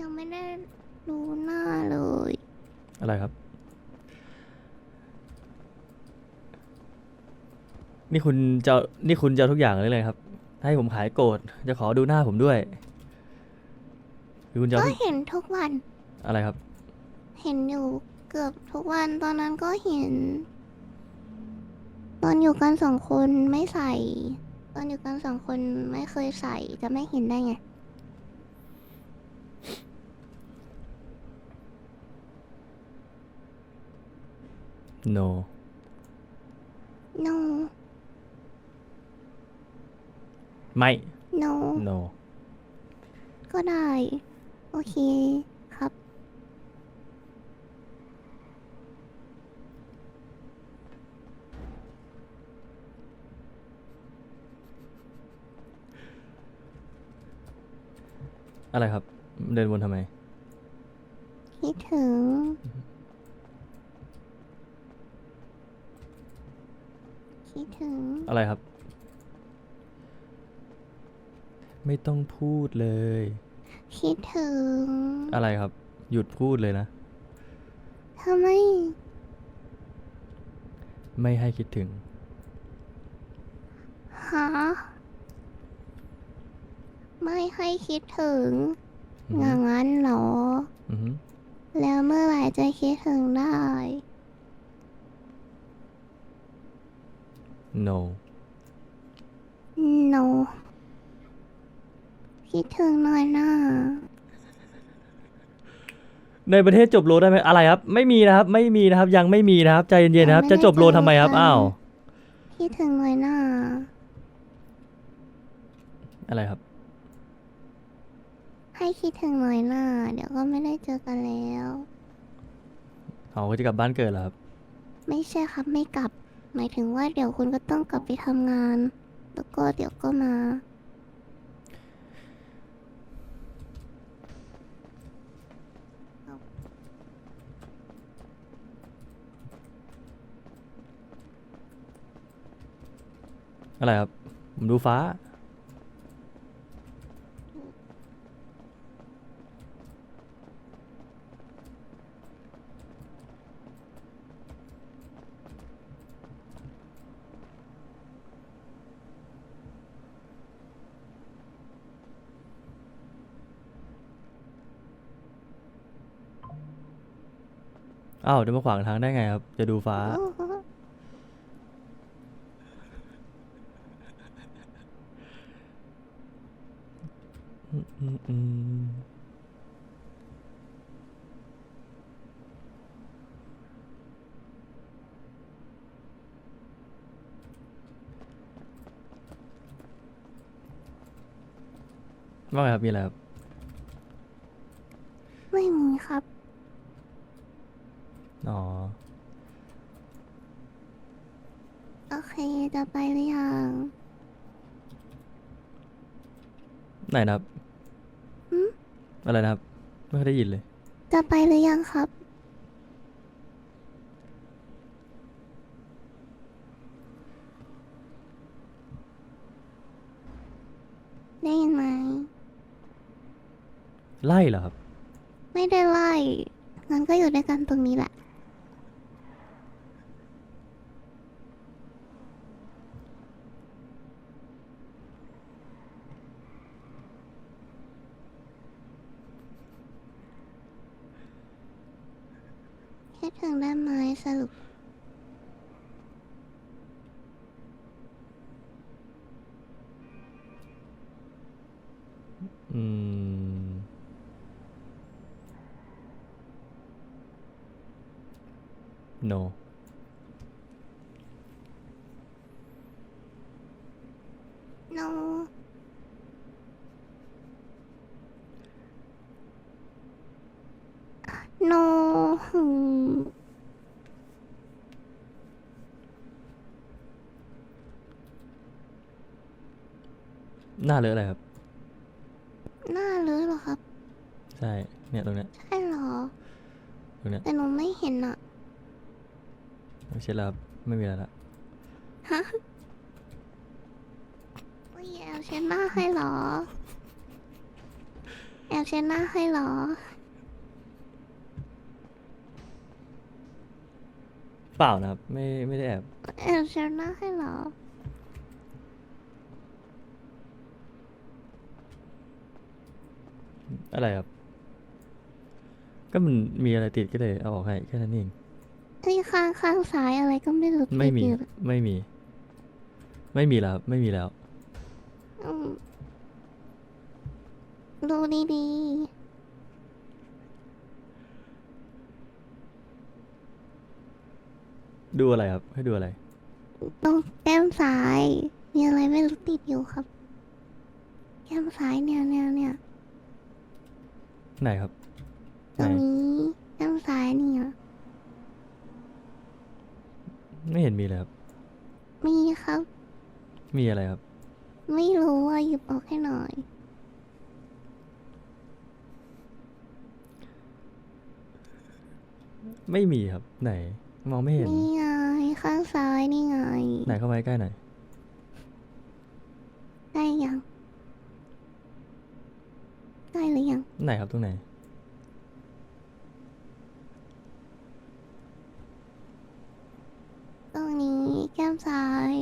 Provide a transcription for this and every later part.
ยังไม่ได้รู้หน้าเลย อะไรครับ นี่คุณจะเอานี่คุณจะเอาทุกอย่างเลยเลยครับ ให้ผมขายโกรธจะขอดูหน้าผมด้วยหรือคุณจะเอาก็ทุกเห็นทุกวัน อะไรครับ เห็นอยู่เกือบทุกวันตอนนั้นก็เห็น ตอนอยู่กันสองคนไม่ใส่ ตอนอยู่กันสองคนไม่เคยใส่จะไม่เห็นได้ไง no no ไม่ no no ก็ได้ โอเคครับ อะไรครับ เดินวนทำไม คิดถึง คิดถึง อะไรครับ ไม่ต้องพูดเลย คิดถึง อะไรครับ หยุดพูดเลยนะ ทำไม ไม่ให้คิดถึงฮะไม่ให้คิดถึง อืออฮึ ย่างนั้นเหรอ อือฮึ แล้วเมื่อไหร่จะคิดถึงได้ no no คิดถึงหน่อยนะในประเทศจบโลได้ไหมอะไรครับ ไม่มีนะครับ ไม่มีนะครับ ยังไม่มีนะครับ ใจเย็นๆนะครับ จะจบโลทำไมครับ อ้าว คิดถึงหน่อยนะอะไรครับ ให้คิดถึงหน่อยนะเดี๋ยวก็ไม่ได้เจอกันแล้ว เขาก็จะกลับบ้านเกิดเหรอครับ ไม่ใช่ครับไม่กลับ หมายถึงว่าเดี๋ยวคุณก็ต้องกลับไปทำงาน แล้วก็เดี๋ยวก็มา อะไรครับ ผมดูฟ้า อ้าวจะมาขวางทางได้ไงครับ จะดูฟ้าอืมอืมอืมว่าไงครับมีอะไรครับ ไม่มีครับ อ๋อ โอเค จะไปหรือยังไหนนะครับ หืมอะไรนะครับ ไม่เคยได้ยินเลย จะไปหรือยังครับ ได้ยินไหม ไล่เหรอครับ ไม่ได้ไล่งั้นก็อยู่ด้วยกันตรงนี้แหละ คิดถึงได้ไหมสรุป อืม no no โนหืมหน้าเลอะอะไรครับ หน้าเลยเหรอครับ ใช่ เนี่ยตรงเนี้ย ใช่เหรอ ตรงเนี้ยแต่หนูไม่เห็นอะไม่ใช่แล้วครับไม่มีอะไรละฮะ อุ้ยแอลเช็ดหน้าให้เหรอ แอบเช็ดหน้าให้เหรอ เปล่านะครับ ไม่ไม่ได้แอบแอบเช็ดหน้าให้เหรอ อะไรครับ ก็มันมีอะไรติดก็เลยเอาออกให้แค่นั้นเองไอ้ข้างข้างซ้ายอะไรก็ไม่รู้ไม่มีติดอยู่ ไม่มี ไม่มีแล้วครับไม่มีแล้วอืม ดูดีดูอะไรครับ ให้ดูอะไร ๆตรงแก้มซ้าย มีอะไรไม่รู้ติดอยู่ครับ แก้มซ้ายเนี่ยเนี่ยเนี่ยไหนครับ ตไหน รงนี้แก้มซ้ายเนี่ยไม่เห็นมีเลยครับ มีครับ มีอะไรครับ ไม่รู้ว่าหยิบออกให้หน่อย ไม่มีครับ ไหน มองไม่เห็น นี่ไง ข้างซ้ายนี่ไง ไหนเข้ามาใกล้หน่อยได้ยังได้หรือยัง ไหนครับตรงไหน ตรงนี้แก้มซ้าย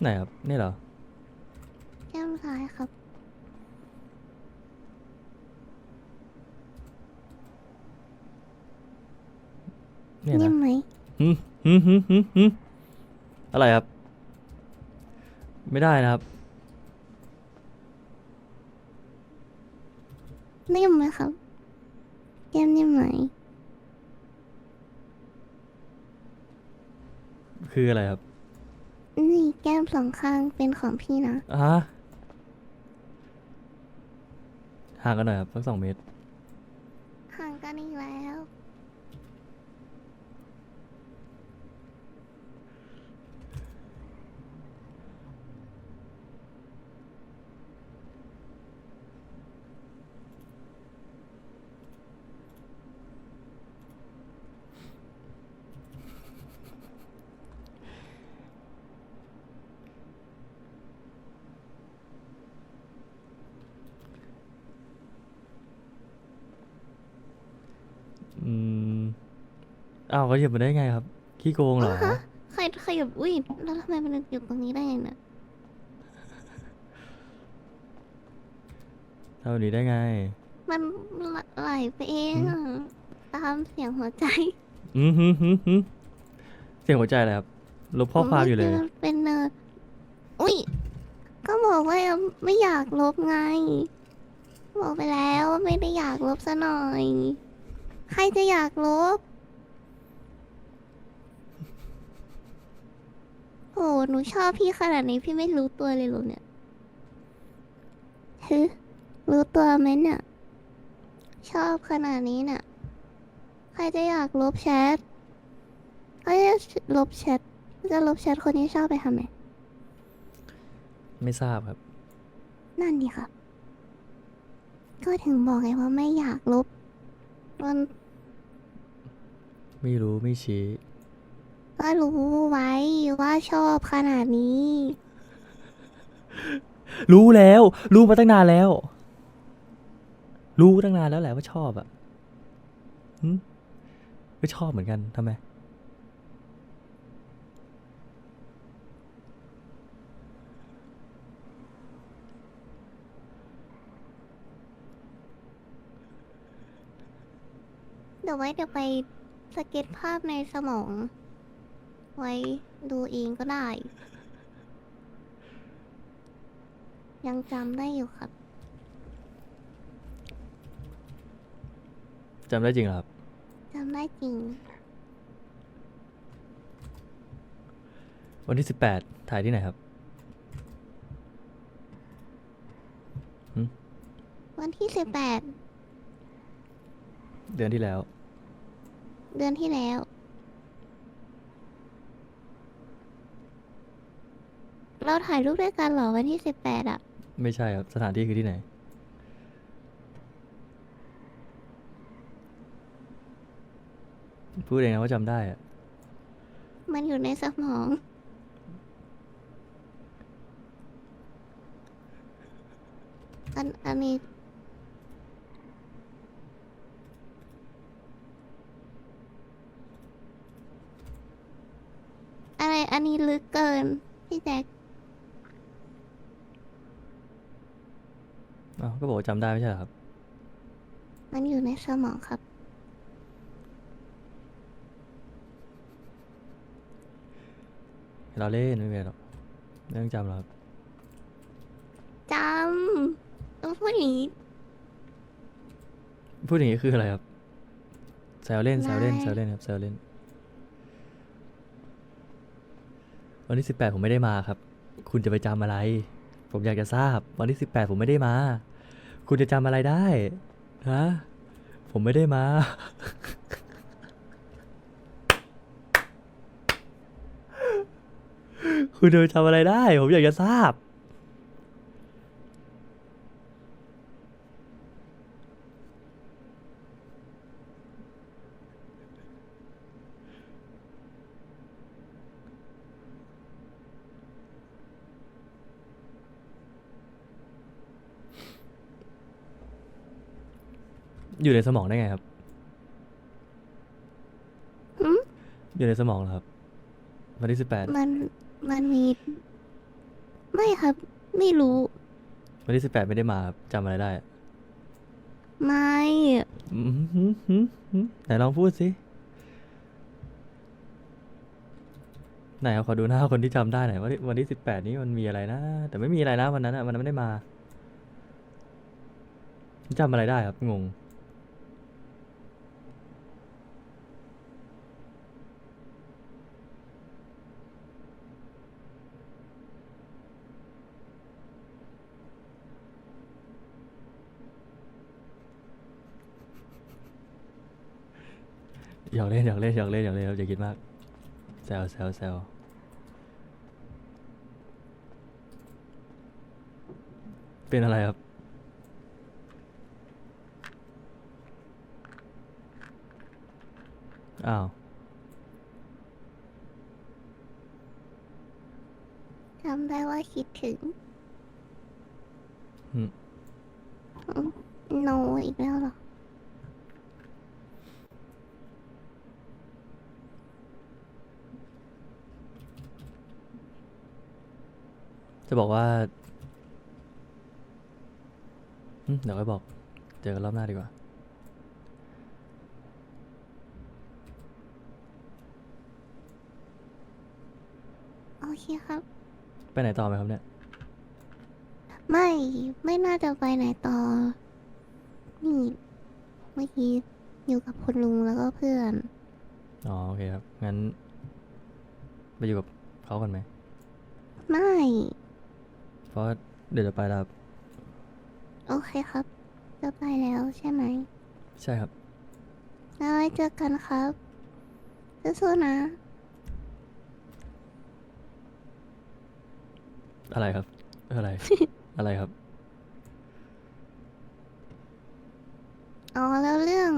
ไหนครับนี่เหรอแก้มซ้ายครับ เนี่ยนิ่นะมไหมหึหึหึหึหึอะไรครับ ไม่ได้นะครับ นิ่มไหมครับแก้มนิ่มไหมคืออะไรครับนี่ แก้มสองข้างเป็นของพี่นะอะห่างกันหน่อยครับสักสองเมตร ห่างกันอีกแล้ว อืม อ้าวก็เหยียบมาได้ไงครับ ขี้โกงเหรอ ฮะใครขยับอุ้ยแล้วทำไมมันอยู่ตรงนี้ได้ไงเนี่ยทำแบบนี้ได้ไง มันไหลไปเองอะตามเสียงหัวใจอืมฮึฮึฮึเสียงหัวใจอะไรครับ ลบข้อความอยู่เลยผไม่คิดว่าเป็นเนิร์ดอุ้ยก็บอกว่าไม่อยากลบไง บอกไปแล้วว่าไม่ได้อยากลบซะหน่อย ใครจะอยากลบ โอ้หนูชอบพี่ขนาดนี้พี่ไม่รู้ตัวเลยเหรอเนี่ยฮึรู้ตัวไหมเนี่ย ชอบขนาดนี้เนี่ย ใครจะอยากลบแชทใครจะลบแชท จะลบแชทคนที่ชอบไปทำไม ไม่ทราบครับ นั่นดีครับ ก็ถึงบอกไงว่าไม่อยากลบมันไม่รู้ไม่ชี้ ก็รู้ไว้ว่าชอบขนาดนี้ รู้แล้ว รู้มาตั้งนานแล้ว รู้ตั้งนานแล้วแหละว่าชอบอะหึก็ชอบเหมือนกันทำไม เดี๋ยวไว้เดี๋ยวไปสเก็ตภาพในสมอง ไว้ดูเองก็ได้ ยังจำได้อยู่ครับ จำได้จริงเหรอครับ จำได้จริง วันที่สิบแปดถ่ายที่ไหนครับ วันที่สิบแปดเดือนที่แล้ว เดือนที่แล้ว ราถ่ายรูปด้วยกันเหรอวันที่สิบแปดอะไม่ใช่ครับ สถานที่คือที่ไหน พูดเองนะว่าจำได้อะมันอยู่ในสมอง อันอันนี้อะไรอันนี้ลึกเกิน พี่แจ๊ค อ้าวก็บอกว่าจำได้ไม่ใช่เหรอครับ มันอยู่ในสมองครับ เราเล่นไม่เป็นไรหรอกไม่ต้องจำหรอกครับจำต้องพูดอย่างนี้พูดอย่างนี้คืออะไรครับแซวเล่นแซวเล่นไม่แซวเล่นครับแซวเล่น วันที่สิบแปดผมไม่ได้มาครับ คุณจะไปจำอะไร ผมอยากจะทราบ วันที่สิบแปดผมไม่ได้มา คุณจะจำอะไรได้ฮะผมไม่ได้มา คุณจะจำอะไรได้ ผมอยากจะทราบ อยู่ในสมองได้ไงครับหืมอยู่ในสมองเหรอครับ วันที่สิบแปดมันมันมี ไม่ครับ ไม่รู้ วันที่สิบแปดไม่ได้มาครับจำอะไรได้อะไม่อืมหืมหืมหืมไหนลองพูดสิ ไหนเอาขอดูหน้าคนที่จำได้หน่อยว่าวันที่สิบแปดนี้มันมีอะไรนะ แต่ไม่มีอะไรนะวันนั้นอะวันนั้นไม่ได้มาจำอะไรได้ครับงง อยากเล่นอยากเล่นอยากเล่นอยากเล่นครับอย่าคิดมากแซวแซวแซวเป็นอะไรครับ อ้าว จำได้ว่าคิดถึงอืมโนอีกแล้วเหรอ จะบอกว่าอืมเดี๋ยวค่อยบอก เจอกันรอบหน้าดีกว่า โอเคครับ ไปไหนต่อไหมครับเนี่ย ไม่ไม่น่าจะไปไหนต่อ นี่เมื่อกี้อยู่กับคุณลุงแล้วก็เพื่อน อ๋อโอเคครับ งั้น ไปอยู่กับเขากันไหมไม่ เพราะเดี๋ยวจะไปแล้วครับโอเคครับ จะไปแล้วใช่ไหมใช่ครับ แล้วไว้เจอกันครับสู้ๆนะ อะไรครับ อะไร อะไรครับ อ๋อแล้วเรื่อง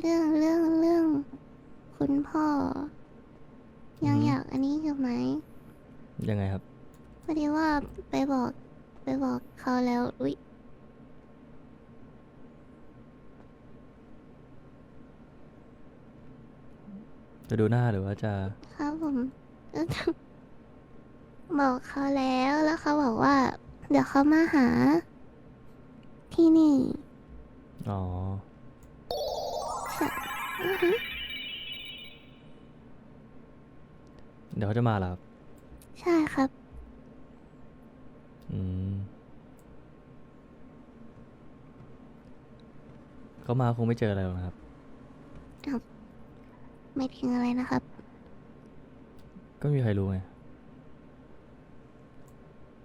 เรื่องเรื่องเรื่อง คุณพ่อ ยังอืม อยากอันนี้อยู่ไหมยังไงครับ พอดีว่าไปบอก ไปบอกเขาแล้ว อุ๊ย จะดูหน้าหรือว่าจะ ครับผมบอกเขาแล้วแล้วเขาบอกว่า เดี๋ยวเขามาหา ที่นี่อ๋อ อือฮึเดี๋ยวเขาจะมาเหรอครับ ใช่ครับอืม เขามาคงไม่เจออะไรหรอกนะครับ ไม่ถึงอะไรนะครับ ก็ไม่มีใครรู้ไง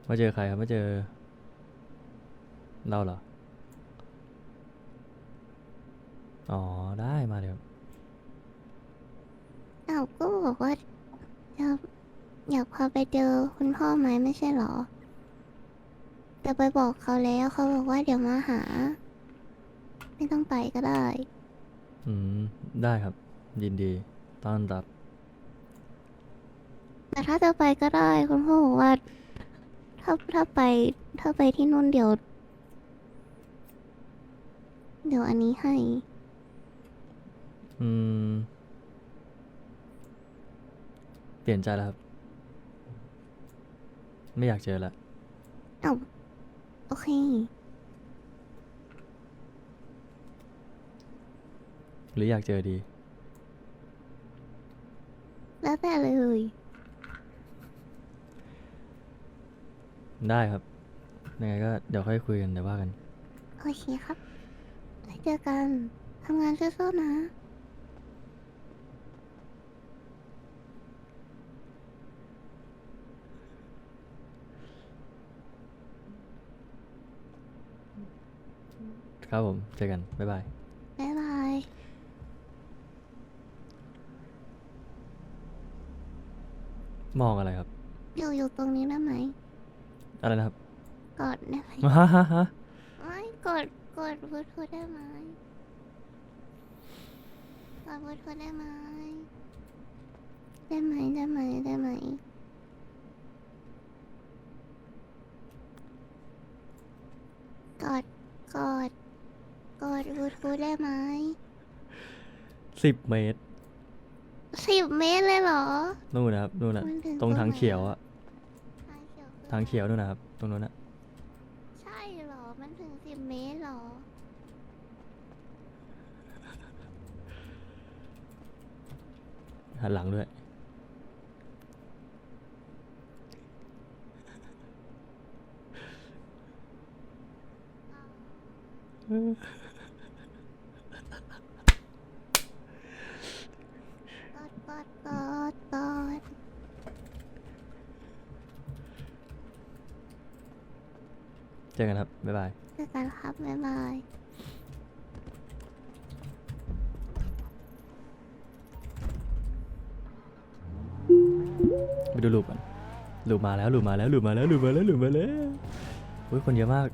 มาเจอใครครับ มาเจอ เราเหรอ อ๋อ ได้มาเดี๋ยวอ้าวก็บอกว่าจะอยากพาไปเจอคุณพ่อไหมไม่ใช่เหรอ แต่ไปบอกเขาแล้วเขาบอกว่าเดี๋ยวมาหา ไม่ต้องไปก็ได้ อืม ได้ครับ ยินดี ต้อนรับ แต่ถ้าจะไปก็ได้คุณพ่อบอกว่า ถ้าถ้าไป ถ้าไปที่นู่นเดี๋ยว เดี๋ยวอันนี้ให้ อืม เปลี่ยนใจแล้วครับ ไม่อยากเจอละ เอ้า โอเค หรืออยากเจอดี แล้วแต่เลย ได้ครับยังไงก็เดี๋ยวค่อยคุยกันเดี๋ยวว่ากัน โอเคครับไว้เจอกัน ทำงานสู้ๆนะ ครับผม เจอกัน บ๊ายบาย บ๊ายบายมองอะไรครับ อยู่อยู่ตรงนี้ได้ไหมอะไรนะครับกอดได้ไหมฮะฮะฮะไม่กดกดบลูทูธได้ไหมกดบลูทูธได้ไหมได้ไหมได้ไหมได้ไหมกดกด กดบลูทูธได้ไหมสิบเมตรสิบเมตรเลยเหรอ นู่นนะครับนู่นนะมันถึงตรงตรงทางไหนเขียวอะอะทางเขียวคือทางเขียวนู่นนะครับตรงนู้นอะใช่เหรอ มันถึงสิบเมตรเหรอ หันหลังด้วย กดกดกดกด เจอกันครับ บ๊ายบาย เจอกันครับ บ๊ายบายไปดูลูปก่อนลูปมาแล้วลูปมาแล้วลูปมาแล้วลูปมาแล้วลูปมาแล้วอุ้ยคนเยอะมาก